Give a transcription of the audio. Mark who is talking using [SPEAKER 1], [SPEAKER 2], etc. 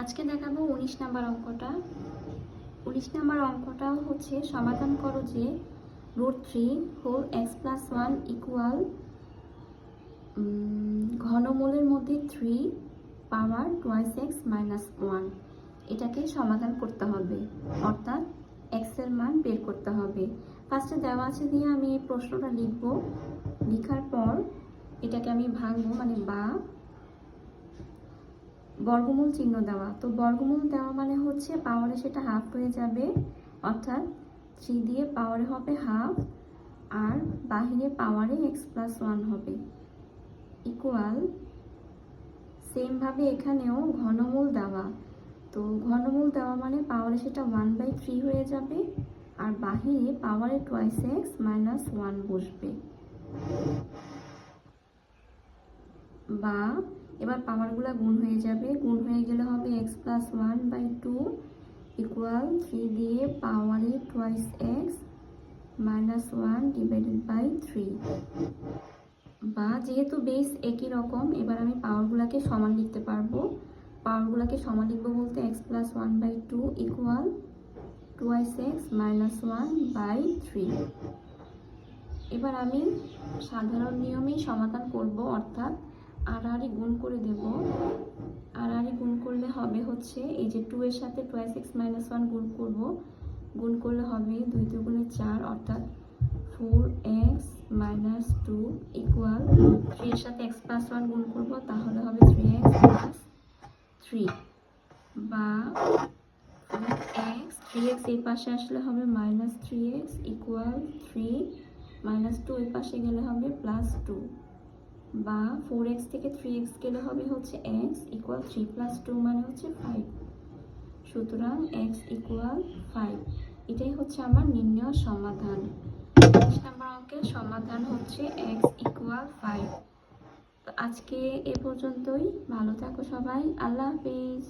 [SPEAKER 1] আজকে দেখাবো উনিশ নাম্বার অঙ্কটা। উনিশ নাম্বার অঙ্কটা হচ্ছে সমাধান করো যে root three whole x plus one equal ঘনমূলের মধ্যে three power twice x minus one. এটাকে সমাধান করতে হবে। অর্থাৎ এক্সের মান বের করতে হবে। ফার্স্টে দেওয়া আছে দিয়ে আমি প্রশ্নটা লিখব। লেখার পর এটাকে আমি ভাঙবো মানে বা বর্গমূল চিহ্ন দেওয়া। তো বর্গমূল দেওয়া মানে হচ্ছে পাওয়ারে সেটা হাফ হয়ে যাবে, অর্থাৎ থ্রি দিয়ে পাওয়ারে হবে হাফ আর বাহিরে পাওয়ারে এক্স প্লাস ওয়ান হবে। ইকুয়াল সেমভাবে এখানেও ঘনমূল দেওয়া। তো ঘনমূল দেওয়া মানে পাওয়ারে সেটা ওয়ান বাই থ্রি হয়ে যাবে আর বাহিরে পাওয়ারে টোয়াইস এক্স মাইনাস ওয়ান বসবে। বা এবার পাওয়ারগুলো গুণ হয়ে যাবে। গুণ হয়ে গেলে হবে x plus one by two equal three দিয়ে পাওয়ারে twice x minus one divided by three বা যেহেতু বেস একই রকম, এবার আমি পাওয়ারগুলোকে সমান লিখতে পারব। পাওয়ারগুলোকে সমান লিখব বলতে x plus one by two equal twice x minus one by three এবার আমি সাধারণ নিয়মেই সমাধান করব, অর্থাৎ আড়াআড়ি গুণ করে দেব। আড়াআড়ি গুণ করলে হবে হচ্ছে এই যে টু এর সাথে টোয়াইস এক্স মাইনাস ওয়ান গুণ করব। গুণ করলে হবে দুই দুগুণে চার অর্থাৎ four x minus two equal three এর সাথে এক্স প্লাস ওয়ান গুণ করব, তাহলে হবে থ্রি এক্স প্লাস থ্রি বা এক্স থ্রি এক্স এই পাশে আসলে হবে minus three x equal three minus two এই পাশে গেলে হবে প্লাস টু বা ফোর এক্স থেকে থ্রি এক্স গেলে হবে হচ্ছে x equal three plus two মানে হচ্ছে ফাইভ সুতরাং এক্স ইকুয়াল ফাইভ এটাই হচ্ছে আমার নির্ণয় সমাধান। পাঁচ নম্বর অঙ্কের সমাধান হচ্ছে এক্স ইকুয়াল ফাইভ আজকে এ পর্যন্তই। ভালো থাকো সবাই। আল্লাহ হাফিজ।